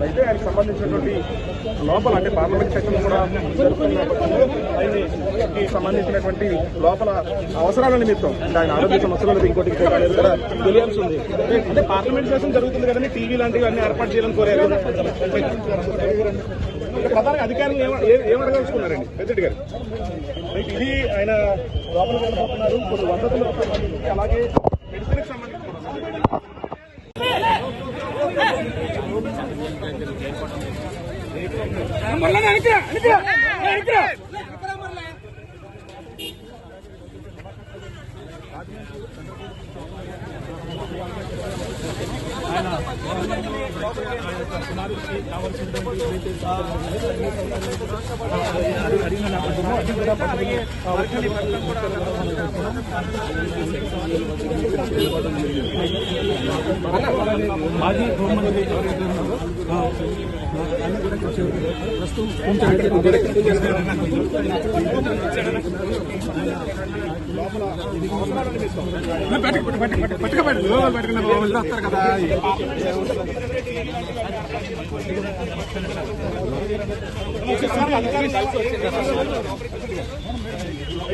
సెల్ఫీయంగా అయితే ఆయనకు సంబంధించినటువంటి లోపల అంటే పార్లమెంట్ సెషన్ కూడా జరుగుతున్న ఆయనకి సంబంధించినటువంటి లోపల అవసరాల నిమిత్తం అంటే ఆయన ఆరోగ్య సమస్యలు ఇంకోటి కూడా తెలియాల్సి ఉంది అంటే పార్లమెంట్ సెషన్ జరుగుతుంది కదండి టీవీ లాంటివి అన్ని ఏర్పాటు చేయాలని కోరారు అంటే ప్రధాన అధికారులు ఏమడగలుచుకున్నారండి పెద్దటి గారు. ఇది ఆయన లోపల వెళ్ళబోతున్నారు కొన్ని వసతులు అలాగే మెడిసిన్కి సంబంధించి కూడా. మాజీ హోంమంత్రి ఎవరైతే ఉన్నారో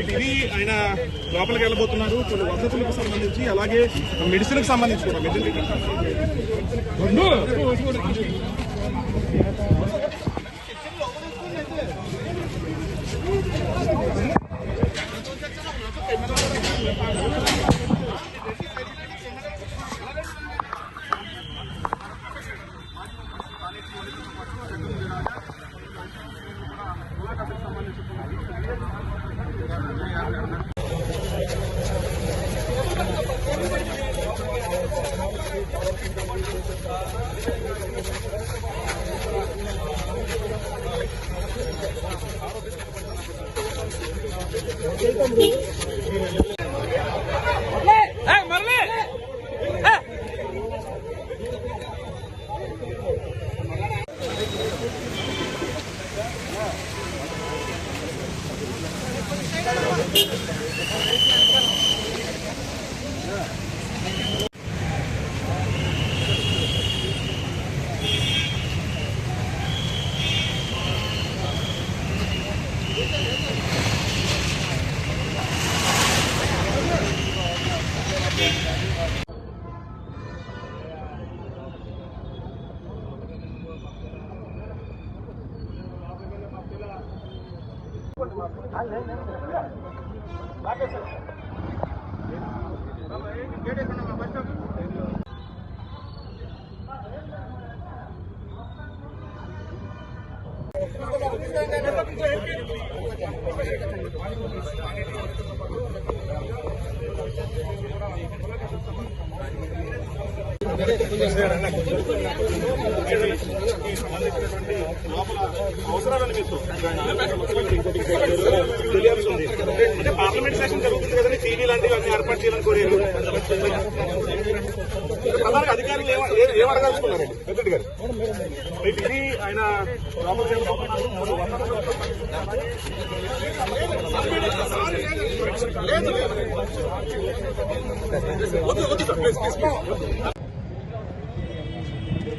ఇది ఆయన లోపలికి వెళ్ళబోతున్నారు. కొన్ని వసతులకు సంబంధించి అలాగే మెడిసిన్కి సంబంధించి కూడా. మెడిసిన్ Welcome to అవసరాల తెలియాల్సి ఉంది అంటే పార్లమెంట్ సెషన్ జరుగుతుంది కదండి టీవీ లాంటివి అన్ని ఏర్పాటు చేయాలని కోరారు ప్రధాన అధికారులు ఏమ- ఏ- ఏం అడగాల్సుకున్నారండి పెద్దటి గారు ఇది ఆయన రామచంద్ర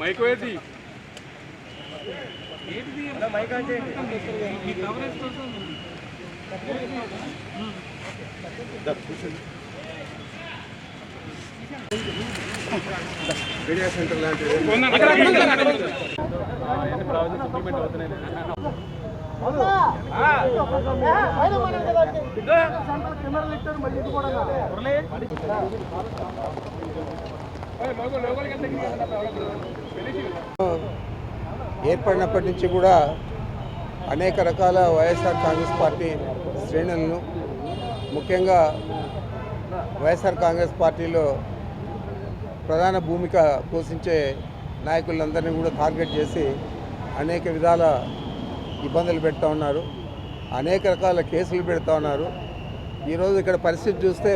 మైక్ వేసి. మీడియా సెంటర్ లాంటివి ఏర్పడినప్పటి నుంచి కూడా అనేక రకాల వైఎస్ఆర్ కాంగ్రెస్ పార్టీ శ్రేణులను ముఖ్యంగా వైఎస్ఆర్ కాంగ్రెస్ పార్టీలో ప్రధాన భూమిక పోషించే నాయకులందరినీ కూడా టార్గెట్ చేసి అనేక విధాల ఇబ్బందులు పెడతా ఉన్నారు అనేక రకాల కేసులు పెడతా ఉన్నారు. ఈరోజు ఇక్కడ పరిస్థితి చూస్తే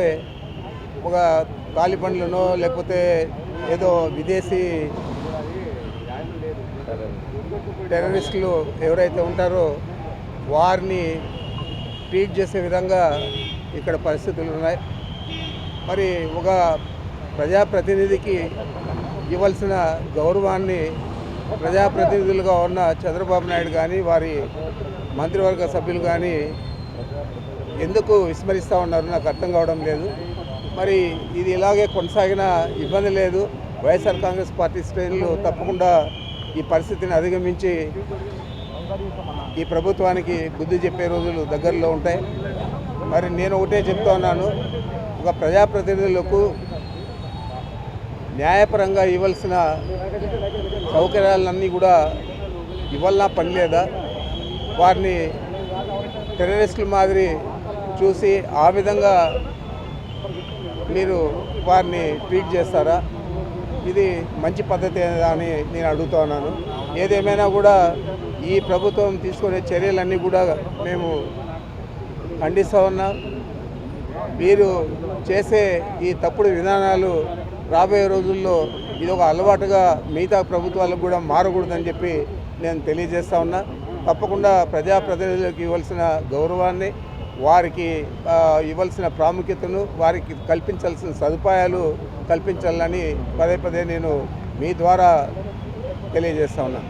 ఒక తాలిబండ్లనో లేకపోతే ఏదో విదేశీ టెర్రరిస్టులు ఎవరైతే ఉంటారో వారిని ట్రీట్ చేసే విధంగా ఇక్కడ పరిస్థితులు ఉన్నాయి. మరి ఒక ప్రజాప్రతినిధికి ఇవ్వాల్సిన గౌరవాన్ని ప్రజాప్రతినిధులుగా ఉన్న చంద్రబాబు నాయుడు కానీ వారి మంత్రివర్గ సభ్యులు కానీ ఎందుకు విస్మరిస్తూ ఉన్నారు నాకు అర్థం కావడం లేదు. మరి ఇది ఇలాగే కొనసాగిన ఇబ్బంది లేదు. వైఎస్ఆర్ కాంగ్రెస్ పార్టీ శ్రేణులు తప్పకుండా ఈ పరిస్థితిని అధిగమించి ఈ ప్రభుత్వానికి బుద్ధి చెప్పే రోజులు దగ్గరలో ఉంటాయి. మరి నేను ఒకటే చెప్తా ఉన్నాను. ఒక ప్రజాప్రతినిధులకు న్యాయపరంగా ఇవ్వాల్సిన సౌకర్యాలన్నీ కూడా ఇవ్వాలన్నా పని లేదా వారిని టెర్రరిస్టుల మాదిరి చూసి ఆ విధంగా మీరు వారిని ట్రీట్ చేస్తారా? ఇది మంచి పద్ధతి అని నేను అడుగుతా ఉన్నాను. ఏదేమైనా కూడా ఈ ప్రభుత్వం తీసుకునే చర్యలన్నీ కూడా మేము ఖండిస్తూ ఉన్నాం. మీరు చేసే ఈ తప్పుడు విధానాలు రాబోయే రోజుల్లో ఇది ఒక అలవాటుగా మిగతా ప్రభుత్వాలకు కూడా మారకూడదని చెప్పి నేను తెలియజేస్తా ఉన్నా. తప్పకుండా ప్రజాప్రతినిధులకు ఇవ్వాల్సిన గౌరవాన్ని వారికి ఇవ్వాల్సిన ప్రాముఖ్యతను వారికి కల్పించాల్సిన సదుపాయాలు కల్పించాలని పదే పదే నేను మీ ద్వారా తెలియజేస్తా ఉన్నాను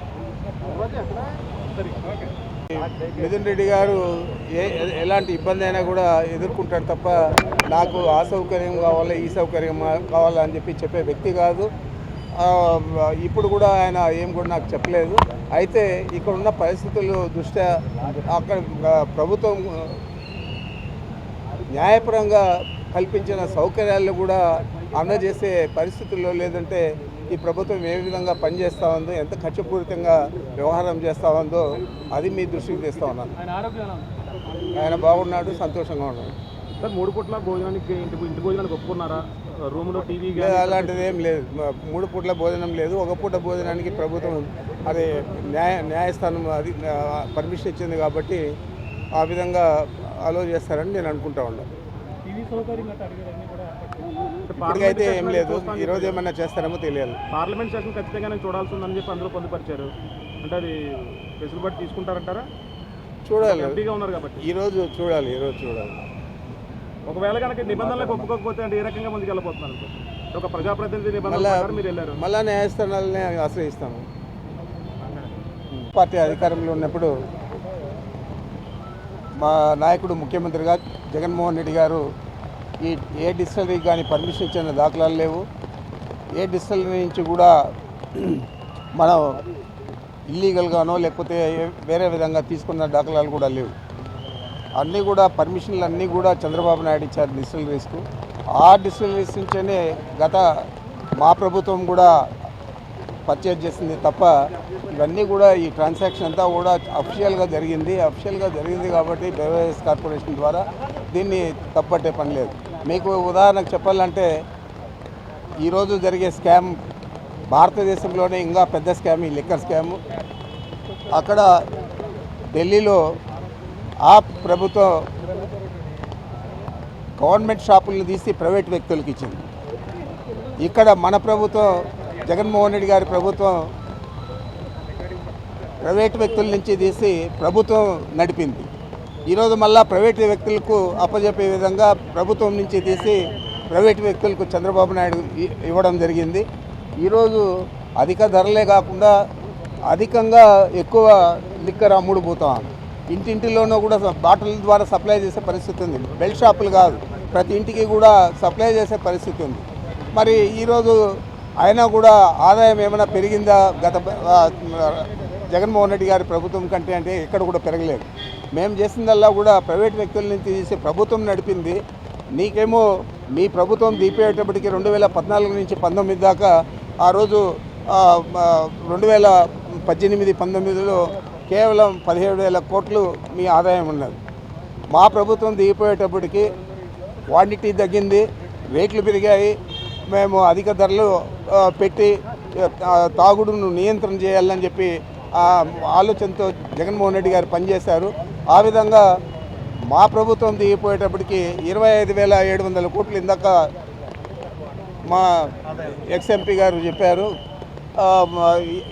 మిథున్ రెడ్డి గారు ఏ ఎలాంటి ఇబ్బంది అయినా కూడా ఎదుర్కొంటాడు తప్ప నాకు ఆ సౌకర్యం కావాలా ఈ సౌకర్యం కావాలా అని చెప్పి చెప్పే వ్యక్తి కాదు. ఇప్పుడు కూడా ఆయన ఏం కూడా నాకు చెప్పలేదు. అయితే ఇక్కడ ఉన్న పరిస్థితులు దృష్ట్యా అక్కడ ప్రభుత్వం న్యాయపరంగా కల్పించిన సౌకర్యాలను కూడా అందజేసే పరిస్థితుల్లో లేదంటే ఈ ప్రభుత్వం ఏ విధంగా పనిచేస్తూ ఉందో ఎంత ఖర్చుపూరితంగా వ్యవహారం చేస్తూ ఉందో అది మీ దృష్టికి తెస్తా ఉన్నాను. ఆయన బాగున్నాడు సంతోషంగా ఉన్నాడు. సార్ మూడు పూట్ల భోజనానికి ఇంటి ఇంటి భోజనానికి ఒప్పుకున్నారా? రూమ్లో టీవీ అలాంటిది ఏం లేదు. మూడు పూట్ల భోజనం లేదు. ఒక పూట భోజనానికి ప్రభుత్వం అది న్యాయ న్యాయస్థానం అది పర్మిషన్ ఇచ్చింది కాబట్టి ఆ విధంగా అలో చేస్తారని నేను అనుకుంటా ఉన్నాను ఇప్పటికైతే ఏం లేదు. ఈరోజు ఏమన్నా చేస్తారేమో తెలియదు పార్లమెంట్ సెషన్ ఖచ్చితంగా చూడాల్సి ఉందని చెప్పి అందులో పొందుపరిచారు. అంటే అది వెసులుబాటు తీసుకుంటారంటారా? చూడాలి. ఎంపీగా ఉన్నారు కాబట్టి. ఈరోజు చూడాలి ఈరోజు చూడాలి. ఒకవేళ కనుక నిబంధనలకు ఒప్పుకోకపోతే అంటే ఏ రకంగా ముందుకు వెళ్ళిపోతున్నారు ఒక ప్రజాప్రతినిధి నిబంధనల మీరు వెళ్ళారు. మళ్ళా న్యాయస్థానాలనే ఆశ్రయిస్తాము. పార్టీ అధికారంలో ఉన్నప్పుడు మా నాయకుడు ముఖ్యమంత్రిగా జగన్మోహన్ రెడ్డి గారు ఈ ఏ డిస్టిలరీకి కానీ పర్మిషన్ ఇచ్చిన దాఖలాలు లేవు. ఏ డిస్టిలరీ నుంచి కూడా మనం ఇల్లీగల్గానో లేకపోతే వేరే విధంగా తీసుకున్న దాఖలాలు కూడా లేవు. అన్నీ కూడా పర్మిషన్లు అన్నీ కూడా చంద్రబాబు నాయుడు ఇచ్చారు డిస్టిలరీస్కు ఆ డిస్టిలరీస్ నుంచే గత మా ప్రభుత్వం కూడా పర్చేజ్ చేసింది తప్ప ఇవన్నీ కూడా ఈ ట్రాన్సాక్షన్ అంతా కూడా అఫిషియల్గా జరిగింది. అఫిషియల్గా జరిగింది కాబట్టి బెవరేజ్ కార్పొరేషన్ ద్వారా దీన్ని తప్పట్టే పని లేదు. మీకు ఉదాహరణకు చెప్పాలంటే ఈరోజు జరిగే స్కామ్ భారతదేశంలోనే ఇంకా పెద్ద స్కామ్ ఈ లిక్కర్ స్కామ్ అక్కడ ఢిల్లీలో ఆ ప్రభుత్వం గవర్నమెంట్ షాపులను తీసి ప్రైవేట్ వ్యక్తులకు ఇచ్చింది. ఇక్కడ మన ప్రభుత్వం జగన్మోహన్ రెడ్డి గారి ప్రభుత్వం ప్రైవేట్ వ్యక్తుల నుంచి తీసి ప్రభుత్వం నడిపింది. ఈరోజు మళ్ళా ప్రైవేట్ వ్యక్తులకు అప్పజెప్పే విధంగా ప్రభుత్వం నుంచి తీసి ప్రైవేట్ వ్యక్తులకు చంద్రబాబు నాయుడు ఇవ్వడం జరిగింది. ఈరోజు అధిక ధరలే కాకుండా అధికంగా ఎక్కువ లిక్కర్ అమ్ముడు పోతాం ఇంటింటిలోనూ కూడా బాటిల్ ద్వారా సప్లై చేసే పరిస్థితి ఉంది. బెల్ట్ షాపులు కాదు ప్రతి ఇంటికి కూడా సప్లై చేసే పరిస్థితి ఉంది. మరి ఈరోజు అయినా కూడా ఆదాయం ఏమైనా పెరిగిందా? గత జగన్మోహన్ రెడ్డి గారి ప్రభుత్వం కంటే అంటే ఎక్కడ కూడా పెరగలేదు. మేము చేసిందల్లా కూడా ప్రైవేట్ వ్యక్తుల నుంచి తీసి ప్రభుత్వం నడిపింది. నీకేమో మీ ప్రభుత్వం దీపేటప్పటికి రెండు వేల పద్నాలుగు నుంచి పంతొమ్మిది దాకా ఆ రోజు రెండు వేల పద్దెనిమిది పంతొమ్మిదిలో కేవలం పదిహేడు వేల కోట్లు మీ ఆదాయం ఉన్నది. మా ప్రభుత్వం దిగిపోయేటప్పటికి క్వాంటిటీ తగ్గింది. రేట్లు పెరిగాయి. మేము అధిక ధరలు పెట్టి తాగుడును నియంత్రణ చేయాలని చెప్పి ఆలోచనతో జగన్మోహన్ రెడ్డి గారు పనిచేశారు. ఆ విధంగా మా ప్రభుత్వం దిగిపోయేటప్పటికి ఇరవై ఐదు వేల ఏడు వందల కోట్లు ఇందాక మా ఎక్స్ఎంపీ గారు చెప్పారు.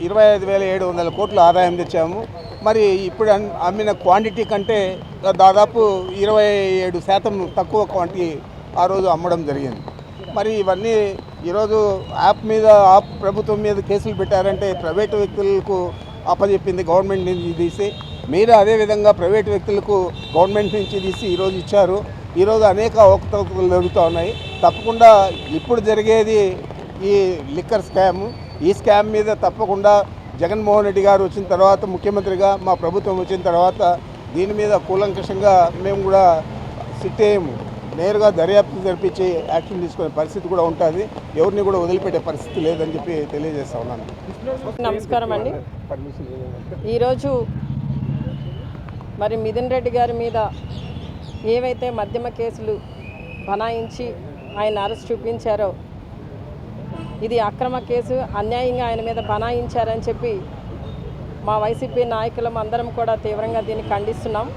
ఇరవై ఐదు వేల ఏడు వందల కోట్లు ఆదాయం తెచ్చాము. మరి ఇప్పుడు అన్- అమ్మిన క్వాంటిటీ కంటే దాదాపు ఇరవై ఏడు శాతం తక్కువ క్వాంటిటీ ఆ రోజు అమ్మడం జరిగింది. మరి ఇవన్నీ ఈరోజు యాప్ మీద యాప్ ప్రభుత్వం మీద కేసులు పెట్టారంటే ప్రైవేటు వ్యక్తులకు అప్పచెప్పింది గవర్నమెంట్ నుంచి తీసి మీరు అదేవిధంగా ప్రైవేటు వ్యక్తులకు గవర్నమెంట్ నుంచి తీసి ఈరోజు ఇచ్చారు. ఈరోజు అనేక అవకతవకలు జరుగుతూ ఉన్నాయి. తప్పకుండా ఇప్పుడు జరిగేది ఈ లిక్కర్ స్కామ్ ఈ స్కామ్ మీద తప్పకుండా జగన్మోహన్ రెడ్డి గారు వచ్చిన తర్వాత ముఖ్యమంత్రిగా మా ప్రభుత్వం వచ్చిన తర్వాత దీని మీద కూలంకషంగా మేము కూడా సిట్ అయ్యాము నేరుగా దర్యాప్తు జరిపించి యాక్షన్ తీసుకునే పరిస్థితి కూడా ఉంటుంది. ఎవరిని కూడా వదిలిపెట్టే పరిస్థితి లేదని చెప్పి తెలియజేస్తా ఉన్నాను. నమస్కారం అండి. ఈరోజు మరి మిథున్ రెడ్డి గారి మీద ఏవైతే మద్యమ కేసులు బనాయించి ఆయన అరెస్ట్ చూపించారో ఇది అక్రమ కేసు అన్యాయంగా ఆయన మీద బనాయించారని చెప్పి మా వైసీపీ నాయకులం అందరం కూడా తీవ్రంగా దీన్ని ఖండిస్తున్నాం.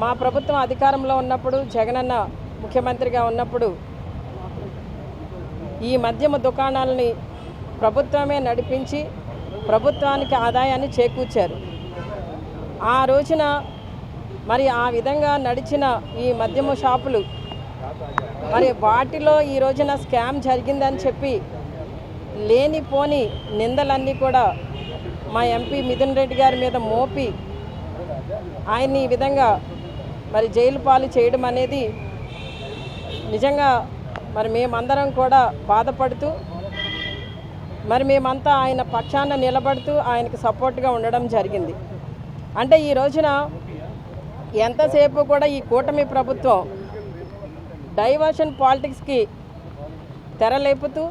మా ప్రభుత్వం అధికారంలో ఉన్నప్పుడు జగనన్న ముఖ్యమంత్రిగా ఉన్నప్పుడు ఈ మద్యమ దుకాణాలని ప్రభుత్వమే నడిపించి ప్రభుత్వానికి ఆదాయాన్ని చేకూర్చారు. ఆ రోజున మరి ఆ విధంగా నడిచిన ఈ మద్యమ షాపులు మరి వాటిలో ఈ రోజున స్కామ్ జరిగిందని చెప్పి లేనిపోని నిందలన్నీ కూడా మా ఎంపీ మిథున్ రెడ్డి గారి మీద మోపి ఆయన్ని ఈ విధంగా మరి జైలు పాలు చేయడం అనేది నిజంగా మరి మేమందరం కూడా బాధపడుతూ మరి మేమంతా ఆయన పక్షాన నిలబడుతూ ఆయనకు సపోర్ట్గా ఉండడం జరిగింది. అంటే ఈ రోజున ఎంతసేపు కూడా ఈ కూటమి ప్రభుత్వం డైవర్షన్ పాలిటిక్స్కి తెరలేపుతూ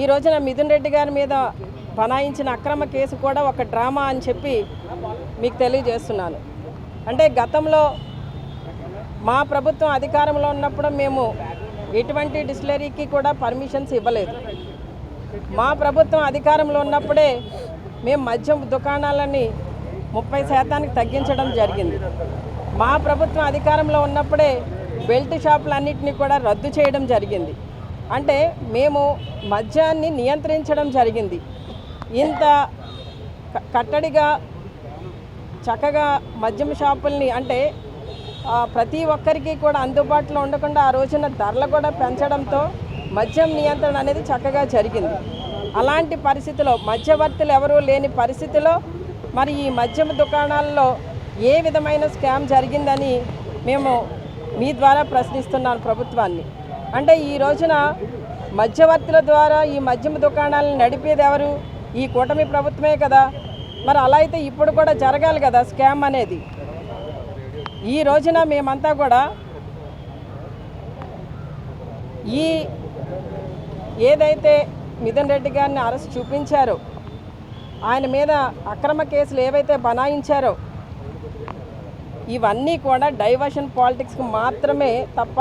ఈ రోజున మిథున్ రెడ్డి గారి మీద బనాయించిన అక్రమ కేసు కూడా ఒక డ్రామా అని చెప్పి మీకు తెలియజేస్తున్నాను. అంటే గతంలో మా ప్రభుత్వం అధికారంలో ఉన్నప్పుడు మేము ఎటువంటి డిస్టిలరీకి కూడా పర్మిషన్స్ ఇవ్వలేదు. మా ప్రభుత్వం అధికారంలో ఉన్నప్పుడే మేము మద్యం దుకాణాలని ముప్పై శాతానికి తగ్గించడం జరిగింది. మా ప్రభుత్వం అధికారంలో ఉన్నప్పుడే బెల్ట్ షాపులన్నింటినీ కూడా రద్దు చేయడం జరిగింది. అంటే మేము మద్యాన్ని నియంత్రించడం జరిగింది. ఇంత క- కట్టడిగా చక్కగా మద్యం షాపుల్ని అంటే ప్రతి ఒక్కరికి కూడా అందుబాటులో ఉండకుండా ఆ రోజున ధరలు కూడా పెంచడంతో మద్యం నియంత్రణ అనేది చక్కగా జరిగింది. అలాంటి పరిస్థితిలో మధ్యవర్తులు ఎవరూ లేని పరిస్థితిలో మరి ఈ మద్యం దుకాణాల్లో ఏ విధమైన స్కామ్ జరిగిందని మేము మీ ద్వారా ప్రశ్నిస్తున్నాను ప్రభుత్వాన్ని. అంటే ఈ రోజున మధ్యవర్తుల ద్వారా ఈ మద్యం దుకాణాలను నడిపేది ఎవరు? ఈ కూటమి ప్రభుత్వమే కదా. మరి అలా అయితే ఇప్పుడు కూడా జరగాలి కదా స్కామ్ అనేది. ఈ రోజున మేమంతా కూడా ఈ ఏదైతే మిథున్ రెడ్డి గారిని అరెస్ట్ చూపించారో ఆయన మీద అక్రమ కేసులు ఏవైతే బనాయించారో ఇవన్నీ కూడా డైవర్షన్ పాలిటిక్స్కి మాత్రమే తప్ప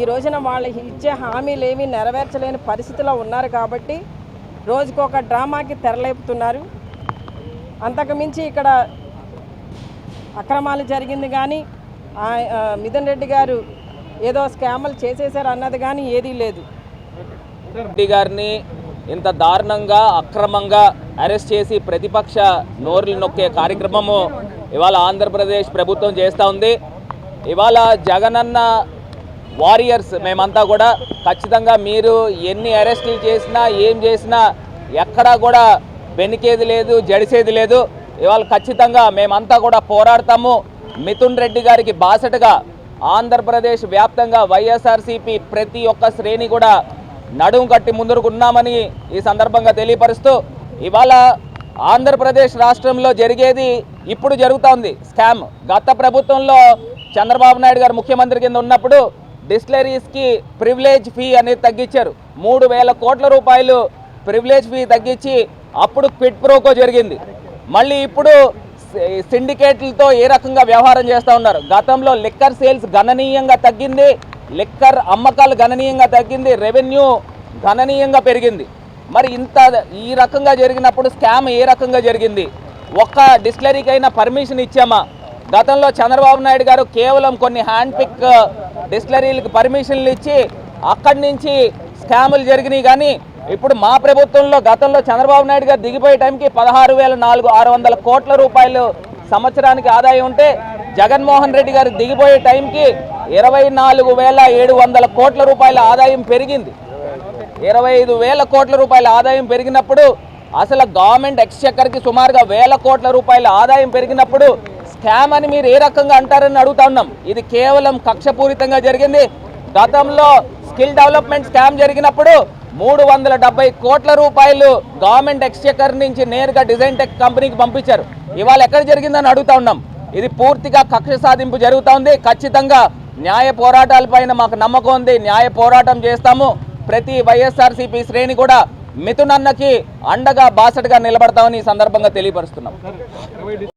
ఈ రోజున వాళ్ళకి ఇచ్చే హామీలు నెరవేర్చలేని పరిస్థితిలో ఉన్నారు కాబట్టి రోజుకొక డ్రామాకి తెరలేపుతున్నారు. అంతకుమించి ఇక్కడ అక్రమాలు జరిగింది కానీ ఆ- మిథున్ రెడ్డి గారు ఏదో స్కామ్లు చేసేసారు అన్నది కానీ ఏదీ లేదు. రెడ్డి గారిని ఇంత దారుణంగా అక్రమంగా అరెస్ట్ చేసి ప్రతిపక్ష నోరులు నొక్కే కార్యక్రమము ఇవాళ ఆంధ్రప్రదేశ్ ప్రభుత్వం చేస్తూ ఉంది. ఇవాళ జగనన్న వారియర్స్ మేమంతా కూడా ఖచ్చితంగా మీరు ఎన్ని అరెస్టులు చేసినా ఏం చేసినా ఎక్కడా కూడా వెనికేది లేదు జడిసేది లేదు. ఇవాళ ఖచ్చితంగా మేమంతా కూడా పోరాడతాము. మిథున్ రెడ్డి గారికి బాసటగా ఆంధ్రప్రదేశ్ వ్యాప్తంగా వైఎస్ఆర్సీపీ ప్రతి ఒక్క శ్రేణి కూడా నడుం కట్టి ముందుకున్నామని ఈ సందర్భంగా తెలియపరుస్తూ ఇవాళ ఆంధ్రప్రదేశ్ రాష్ట్రంలో జరిగేది ఇప్పుడు జరుగుతోంది. స్కామ్. గత ప్రభుత్వంలో చంద్రబాబు నాయుడు గారు ముఖ్యమంత్రి కింద ఉన్నప్పుడు డిస్టిలరీస్కి ప్రివిలేజ్ ఫీ అనేది తగ్గించారు. మూడు వేల కోట్ల రూపాయలు ప్రివిలేజ్ ఫీ తగ్గించి అప్పుడు క్విట్ ప్రోకో జరిగింది. మళ్ళీ ఇప్పుడు సి- సిండికేట్లతో ఏ రకంగా వ్యవహారం చేస్తూ ఉన్నారు? గతంలో లిక్కర్ సేల్స్ గణనీయంగా తగ్గింది లిక్కర్ అమ్మకాలు గణనీయంగా తగ్గింది రెవెన్యూ గణనీయంగా పెరిగింది. మరి ఇంత ఈ రకంగా జరిగినప్పుడు స్కామ్ ఏ రకంగా జరిగింది? ఒక్క డిస్టిలరీకి అయినా పర్మిషన్ ఇచ్చామా? గతంలో చంద్రబాబు నాయుడు గారు కేవలం కొన్ని హ్యాండ్ పిక్ డిస్టిలరీలకు పర్మిషన్లు ఇచ్చి అక్కడి నుంచి స్కాములు జరిగినాయి కానీ ఇప్పుడు మా ప్రభుత్వంలో గతంలో చంద్రబాబు నాయుడు గారు దిగిపోయే టైంకి పదహారు వేల నాలుగు ఆరు వందల కోట్ల రూపాయలు సంవత్సరానికి ఆదాయం ఉంటే జగన్మోహన్ రెడ్డి గారు దిగిపోయే టైంకి ఇరవై నాలుగు వేల ఏడు వందల కోట్ల రూపాయల ఆదాయం పెరిగింది. ఇరవై ఐదు వేల కోట్ల రూపాయల ఆదాయం పెరిగినప్పుడు అసలు గవర్నమెంట్ ఎక్స్చెక్కర్కి సుమారుగా వేల కోట్ల రూపాయల ఆదాయం పెరిగినప్పుడు స్కామ్ అని మీరు ఏ రకంగా అంటారని అడుగుతా ఉన్నాం. ఇది కేవలం కక్షపూరితంగా జరిగింది. గతంలో స్కిల్ డెవలప్మెంట్ స్కామ్ జరిగినప్పుడు మూడు వందల డెబ్బై కోట్ల రూపాయలు గవర్నమెంట్ ఎక్స్చెక్కర్ నుంచి నేరుగా డిజైన్ టెక్ కంపెనీకి పంపించారు. ఇవాళ ఎక్కడ జరిగిందని అడుగుతా ఉన్నాం. ఇది పూర్తిగా కక్ష సాధింపు జరుగుతూ ఉంది ఖచ్చితంగా న్యాయ పోరాటాలపైన మాకు నమ్మకం ఉంది. న్యాయ పోరాటం చేస్తాము. ప్రతి వైఎస్ఆర్సీపీ శ్రేణి కూడా మిథునన్నకి అండగా బాసటగా నిలబడతామని ఈ సందర్భంగా తెలియపరుస్తున్నాం.